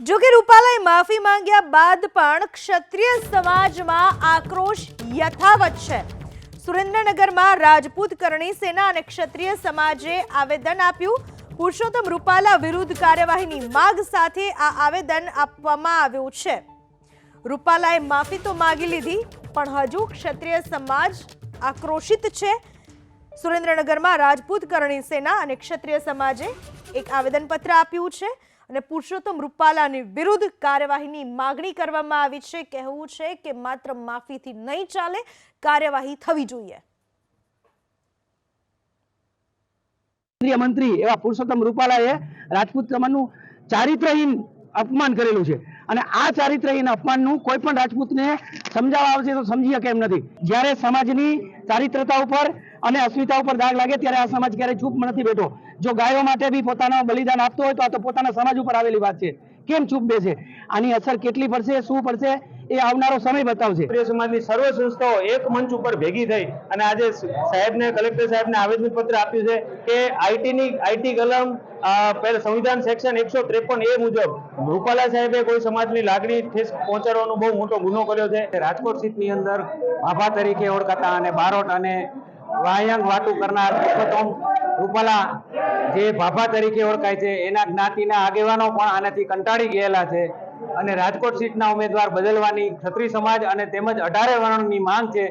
જો કે રૂપાલાએ માફી માંગ્યા બાદ પણ ક્ષત્રિય સમાજમાં આક્રોશ યથાવત છે. સુરેન્દ્રનગરમાં રાજપૂત કરણી સેના અને ક્ષત્રિય સમાજે આવેદન આપ્યું. પુરુષોત્તમ રૂપાલા વિરુદ્ધ કાર્યવાહીની માગ સાથે આ આવેદન આપવામાં આવ્યું છે. રૂપાલાએ માફી તો માંગી લીધી, પણ હજુ ક્ષત્રિય સમાજ આક્રોશિત છે. સુરેન્દ્રનગરમાં રાજપૂત કરણી સેના અને ક્ષત્રિય સમાજે એક આવેદનપત્ર આપ્યું છે. અને પુરુષોત્તમ રૂપાલાની વિરુદ્ધ કાર્યવાહીની માગણી કરવામાં આવી છે. કહેવું છે કે માત્ર માફીથી નહીં ચાલે, કાર્યવાહી થવી જોઈએ. મંત્રી એવા પુરુષોત્તમ રૂપાલાએ રાજપૂત સમાજનું ચારિત્રહીન અપમાન કરેલું છે. અને આ ચારિત્રહીન અપમાનનું કોઈ પણ રાજપૂતને સમજાવવા આવશે તો સમજી શકે એમ નથી. જ્યારે સમાજની ચારિત્રતા ઉપર અને અસ્મિતા ઉપર દાગ લાગે ત્યારે આ સમાજ ક્યારેય ચૂપ નથી બેઠો. જો ગાયો માટે બી પોતાનો બલિદાન આપતો હોય તો આ તો પોતાના સમાજ ઉપર આવેલી વાત છે. કેમ ચૂપ બેસે? આની અસર કેટલી પડશે? શું પડશે? એ આવનારો સમય બતાવશે. ક્ષત્રિય સમાજની સર્વ સંસ્થાઓ એક મંચ ઉપર ભેગી થઈ અને આજે સાહેબને કલેક્ટર સાહેબને આવેદન પત્ર આપ્યું છે કે આઈટીની આઈટી કલમ પહેલા સંવિધાન સેક્શન એકસો ત્રેપન એ મુજબ રૂપાલા સાહેબે કોઈ સમાજની લાગણી ઠેસ પહોંચાડવાનો બહુ મોટો ગુનો કર્યો છે. રાજકોટ સીટની અંદર ભાભા તરીકે ઓળખાતા અને બારોટ અને વાયંગ વાતું કરનાર પુરુષોત્તમ રૂપાલા જે ભાભા તરીકે ઓળખાય છે, એના જ્ઞાતિના આગેવાનો પણ આનાથી કંટાળી ગયેલા છે. અને રાજકોટ સીટના ઉમેદવાર બદલવાની ક્ષત્રિય સમાજ અને તેમજ અઢારે વર્ણની માંગ છે